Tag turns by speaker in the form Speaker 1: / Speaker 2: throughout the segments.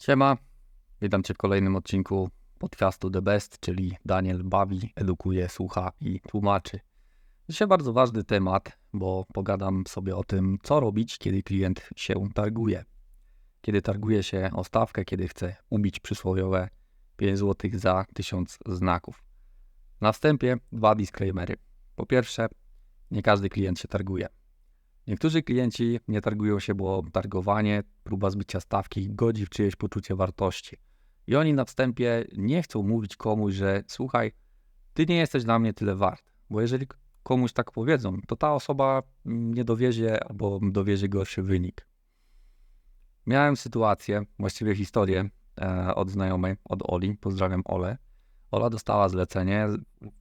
Speaker 1: Siema, witam Cię w kolejnym odcinku podcastu The Best, czyli Daniel bawi, edukuje, słucha i tłumaczy. Dzisiaj bardzo ważny temat, bo pogadam sobie o tym, co robić, kiedy klient się targuje. Kiedy targuje się o stawkę, kiedy chce ubić przysłowiowe 5 zł za 1000 znaków. Na wstępie dwa disclaimery. Po pierwsze, nie każdy klient się targuje. Niektórzy klienci nie targują się, bo targowanie, próba zbicia stawki godzi w czyjeś poczucie wartości. I oni na wstępie nie chcą mówić komuś, że słuchaj, ty nie jesteś dla mnie tyle wart. Bo jeżeli komuś tak powiedzą, to ta osoba nie dowiezie albo dowiezie gorszy wynik. Miałem sytuację, właściwie historię e, od znajomej, od Oli, pozdrawiam Ole. Ola dostała zlecenie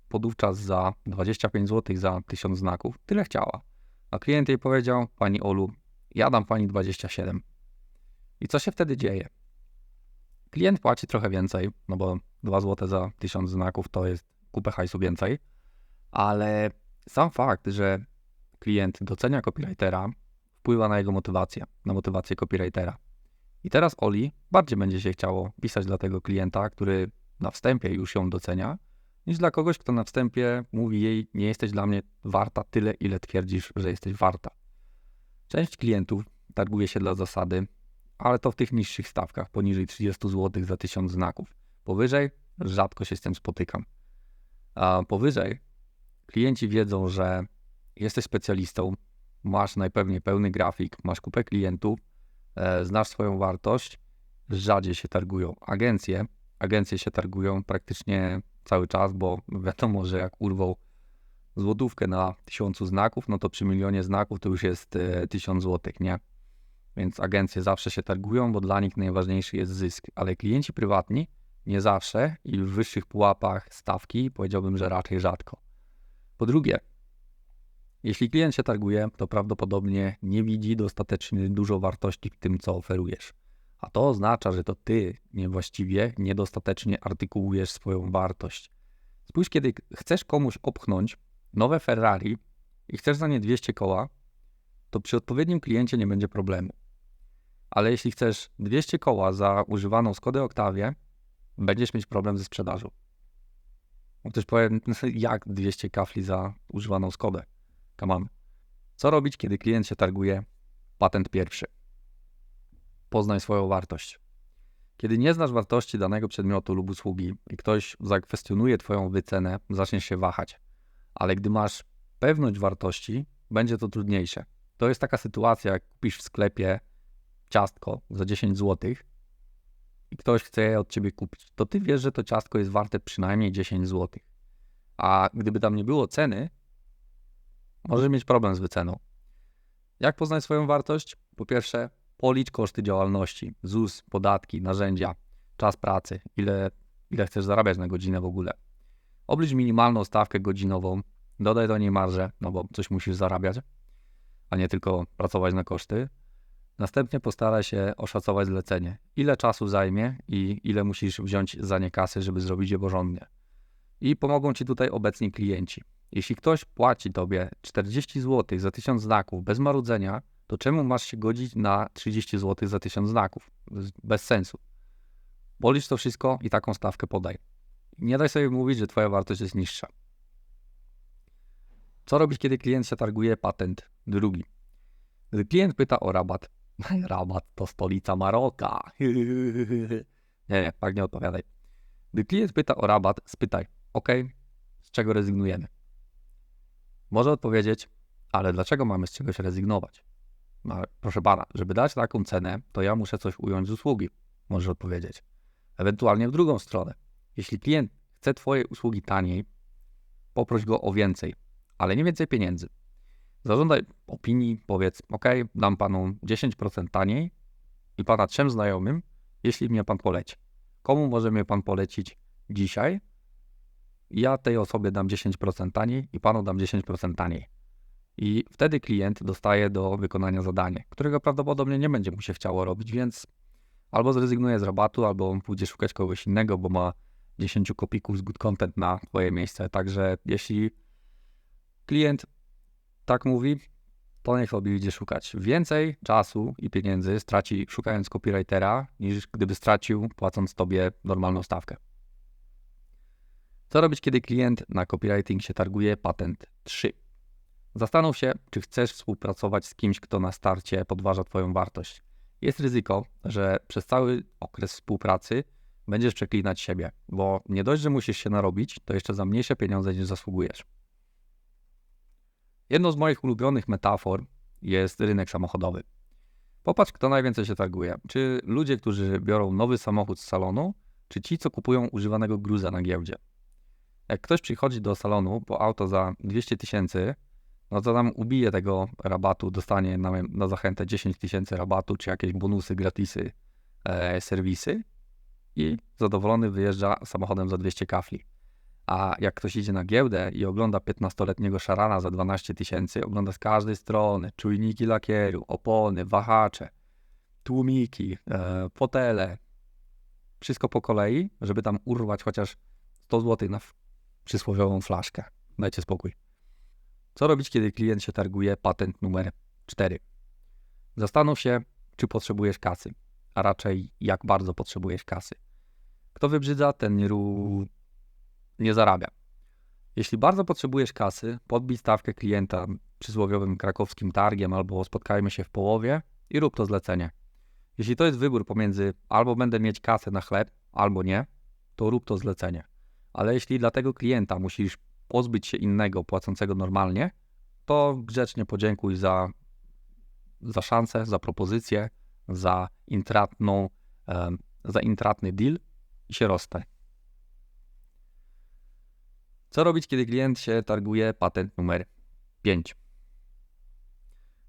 Speaker 1: podówczas za 25 zł za 1000 znaków, tyle chciała. A klient jej powiedział, pani Olu, ja dam pani 27. I co się wtedy dzieje? Klient płaci trochę więcej, no bo 2 zł za 1000 znaków to jest kupę hajsu więcej, ale sam fakt, że klient docenia copywritera, wpływa na jego motywację, na motywację copywritera. I teraz Oli bardziej będzie się chciało pisać dla tego klienta, który na wstępie już ją docenia, niż dla kogoś, kto na wstępie mówi jej, nie jesteś dla mnie warta tyle, ile twierdzisz, że jesteś warta. Część klientów targuje się dla zasady, ale to w tych niższych stawkach, poniżej 30 zł za 1000 znaków. Powyżej rzadko się z tym spotykam. A powyżej klienci wiedzą, że jesteś specjalistą, masz najpewniej pełny grafik, masz kupę klientów, e, znasz swoją wartość, rzadziej się targują. Agencje, agencje się targują praktycznie cały czas, bo wiadomo, że jak urwał złotówkę na tysiącu znaków, no to przy milionie znaków to już jest e, tysiąc złotych, nie? Więc agencje zawsze się targują, bo dla nich najważniejszy jest zysk, ale klienci prywatni nie zawsze i w wyższych pułapach stawki powiedziałbym, że raczej rzadko. Po drugie, jeśli klient się targuje, to prawdopodobnie nie widzi dostatecznie dużo wartości w tym, co oferujesz. A to oznacza, że to ty niewłaściwie, niedostatecznie artykułujesz swoją wartość. Spójrz, kiedy chcesz komuś opchnąć nowe Ferrari i chcesz za nie 200 koła, to przy odpowiednim kliencie nie będzie problemu. Ale jeśli chcesz 200 koła za używaną Skodę Octavię, będziesz mieć problem ze sprzedażą. Ktoś powie, jak 200 kafli za używaną Skodę? Come on. Co robić, kiedy klient się targuje? Patent pierwszy poznaj swoją wartość. Kiedy nie znasz wartości danego przedmiotu lub usługi i ktoś zakwestionuje Twoją wycenę, zaczniesz się wahać. Ale gdy masz pewność wartości, będzie to trudniejsze. To jest taka sytuacja, jak kupisz w sklepie ciastko za 10 zł i ktoś chce je od Ciebie kupić, to Ty wiesz, że to ciastko jest warte przynajmniej 10 zł. A gdyby tam nie było ceny, możesz mieć problem z wyceną. Jak poznać swoją wartość? Po pierwsze, Policz koszty działalności, ZUS, podatki, narzędzia, czas pracy, ile, ile chcesz zarabiać na godzinę w ogóle. Oblicz minimalną stawkę godzinową, dodaj do niej marżę, no bo coś musisz zarabiać, a nie tylko pracować na koszty. Następnie postaraj się oszacować zlecenie, ile czasu zajmie i ile musisz wziąć za nie kasy, żeby zrobić je porządnie. I pomogą Ci tutaj obecni klienci. Jeśli ktoś płaci Tobie 40 zł za 1000 znaków bez marudzenia, to czemu masz się godzić na 30 zł za 1000 znaków? Bez sensu. Policz to wszystko i taką stawkę podaj. Nie daj sobie mówić, że twoja wartość jest niższa. Co robić, kiedy klient się targuje patent drugi? Gdy klient pyta o rabat, rabat to stolica Maroka. nie, nie, tak nie odpowiadaj. Gdy klient pyta o rabat, spytaj, ok, z czego rezygnujemy? Może odpowiedzieć, ale dlaczego mamy z czegoś rezygnować? No, proszę pana, żeby dać taką cenę, to ja muszę coś ująć z usługi, możesz odpowiedzieć. Ewentualnie w drugą stronę. Jeśli klient chce Twojej usługi taniej, poproś go o więcej, ale nie więcej pieniędzy. Zażądaj opinii, powiedz, ok, dam panu 10% taniej i pana trzem znajomym, jeśli mnie pan poleci. Komu może mnie pan polecić dzisiaj? Ja tej osobie dam 10% taniej i panu dam 10% taniej. I wtedy klient dostaje do wykonania zadanie, którego prawdopodobnie nie będzie mu się chciało robić, więc albo zrezygnuje z rabatu, albo pójdzie szukać kogoś innego, bo ma 10 kopików z good content na twoje miejsce. Także jeśli klient tak mówi, to niech sobie idzie szukać. Więcej czasu i pieniędzy straci szukając copywritera, niż gdyby stracił płacąc tobie normalną stawkę. Co robić, kiedy klient na copywriting się targuje? Patent 3. Zastanów się, czy chcesz współpracować z kimś, kto na starcie podważa Twoją wartość. Jest ryzyko, że przez cały okres współpracy będziesz przeklinać siebie, bo nie dość, że musisz się narobić, to jeszcze za mniejsze pieniądze niż zasługujesz. Jedną z moich ulubionych metafor jest rynek samochodowy. Popatrz, kto najwięcej się targuje. Czy ludzie, którzy biorą nowy samochód z salonu, czy ci, co kupują używanego gruza na giełdzie. Jak ktoś przychodzi do salonu po auto za 200 tysięcy, no to tam ubije tego rabatu, dostanie na, na zachętę 10 tysięcy rabatu, czy jakieś bonusy, gratisy, e, serwisy i zadowolony wyjeżdża samochodem za 200 kafli. A jak ktoś idzie na giełdę i ogląda 15-letniego szarana za 12 tysięcy, ogląda z każdej strony czujniki lakieru, opony, wahacze, tłumiki, e, fotele, wszystko po kolei, żeby tam urwać chociaż 100 zł na przysłowiową flaszkę. Dajcie spokój. Co robić, kiedy klient się targuje patent numer 4? Zastanów się, czy potrzebujesz kasy, a raczej jak bardzo potrzebujesz kasy. Kto wybrzydza, ten nie, ru... nie zarabia. Jeśli bardzo potrzebujesz kasy, podbij stawkę klienta przysłowiowym krakowskim targiem albo spotkajmy się w połowie i rób to zlecenie. Jeśli to jest wybór pomiędzy albo będę mieć kasę na chleb, albo nie, to rób to zlecenie. Ale jeśli dla tego klienta musisz pozbyć się innego płacącego normalnie, to grzecznie podziękuj za, za szansę, za propozycję, za intratną, za intratny deal i się rozstań. Co robić, kiedy klient się targuje patent numer 5?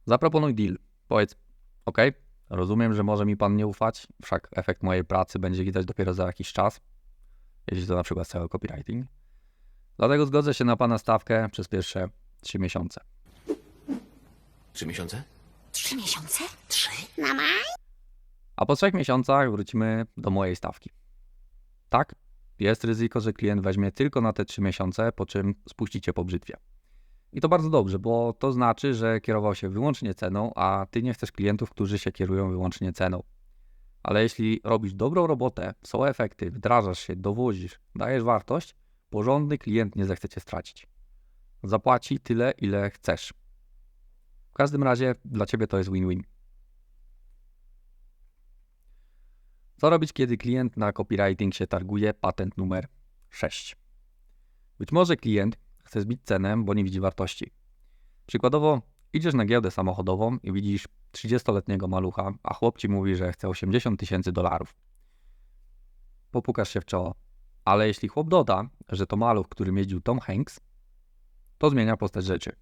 Speaker 1: Zaproponuj deal. Powiedz, OK, rozumiem, że może mi pan nie ufać, wszak efekt mojej pracy będzie widać dopiero za jakiś czas, jeśli to na przykład cały copywriting. Dlatego zgodzę się na pana stawkę przez pierwsze 3 miesiące.
Speaker 2: Trzy miesiące?
Speaker 3: Trzy miesiące? Trzy? Na maj?
Speaker 1: A po trzech miesiącach wrócimy do mojej stawki. Tak, jest ryzyko, że klient weźmie tylko na te 3 miesiące, po czym spuścicie po brzytwie. I to bardzo dobrze, bo to znaczy, że kierował się wyłącznie ceną, a ty nie chcesz klientów, którzy się kierują wyłącznie ceną. Ale jeśli robisz dobrą robotę, są efekty, wdrażasz się, dowozisz, dajesz wartość, porządny klient nie zechce cię stracić. Zapłaci tyle, ile chcesz. W każdym razie dla ciebie to jest win-win. Co robić, kiedy klient na copywriting się targuje patent numer 6? Być może klient chce zbić cenę, bo nie widzi wartości. Przykładowo, idziesz na giełdę samochodową i widzisz 30-letniego malucha, a chłop ci mówi, że chce 80 tysięcy dolarów. Popukasz się w czoło. Ale jeśli chłop doda, że to maluch, którym jeździł Tom Hanks, to zmienia postać rzeczy.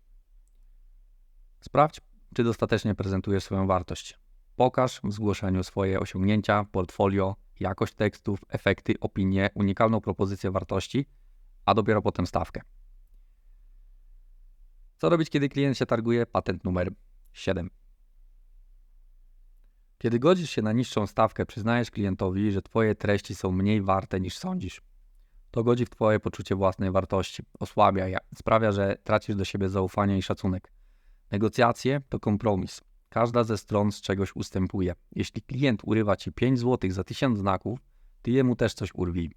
Speaker 1: Sprawdź, czy dostatecznie prezentujesz swoją wartość. Pokaż w zgłoszeniu swoje osiągnięcia, portfolio, jakość tekstów, efekty, opinie, unikalną propozycję wartości, a dopiero potem stawkę. Co robić, kiedy klient się targuje? Patent numer 7. Kiedy godzisz się na niższą stawkę, przyznajesz klientowi, że Twoje treści są mniej warte niż sądzisz. To godzi w Twoje poczucie własnej wartości, osłabia je, sprawia, że tracisz do siebie zaufanie i szacunek. Negocjacje to kompromis. Każda ze stron z czegoś ustępuje. Jeśli klient urywa Ci 5 zł za 1000 znaków, Ty jemu też coś urwij.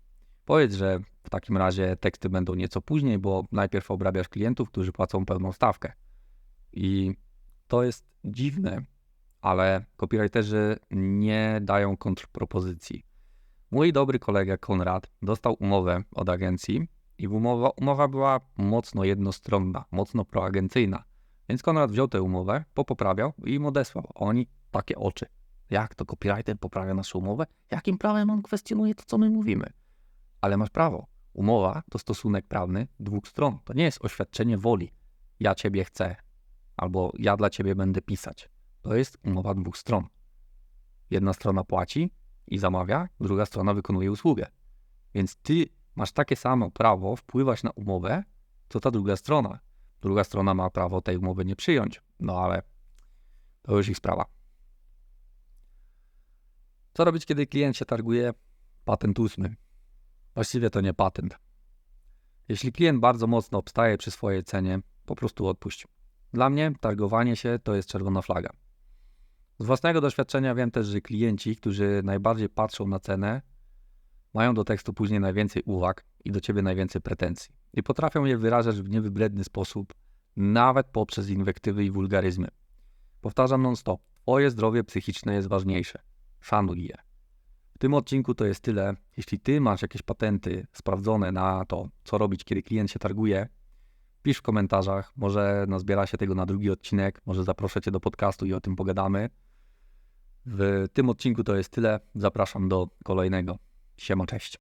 Speaker 1: Powiedz, że w takim razie teksty będą nieco później, bo najpierw obrabiasz klientów, którzy płacą pełną stawkę. I to jest dziwne, ale copywriterzy nie dają kontrpropozycji. Mój dobry kolega Konrad dostał umowę od agencji i umowa, umowa była mocno jednostronna, mocno proagencyjna. Więc Konrad wziął tę umowę, popoprawiał i im odesłał. Oni takie oczy. Jak to copywriter poprawia naszą umowę? Jakim prawem on kwestionuje to, co my mówimy? Ale masz prawo. Umowa to stosunek prawny dwóch stron. To nie jest oświadczenie woli. Ja ciebie chcę, albo ja dla ciebie będę pisać. To jest umowa dwóch stron. Jedna strona płaci i zamawia, druga strona wykonuje usługę. Więc ty masz takie samo prawo wpływać na umowę, co ta druga strona. Druga strona ma prawo tej umowy nie przyjąć, no ale to już ich sprawa. Co robić, kiedy klient się targuje? Patent ósmy. Właściwie to nie patent. Jeśli klient bardzo mocno obstaje przy swojej cenie, po prostu odpuść. Dla mnie targowanie się to jest czerwona flaga. Z własnego doświadczenia wiem też, że klienci, którzy najbardziej patrzą na cenę, mają do tekstu później najwięcej uwag i do ciebie najwięcej pretensji. I potrafią je wyrażać w niewybredny sposób, nawet poprzez inwektywy i wulgaryzmy. Powtarzam non-stop. Twoje zdrowie psychiczne jest ważniejsze. Szanuj je. W tym odcinku to jest tyle. Jeśli ty masz jakieś patenty sprawdzone na to, co robić, kiedy klient się targuje, pisz w komentarzach. Może nazbiera się tego na drugi odcinek, może zaproszę cię do podcastu i o tym pogadamy. W tym odcinku to jest tyle. Zapraszam do kolejnego. Siema, cześć.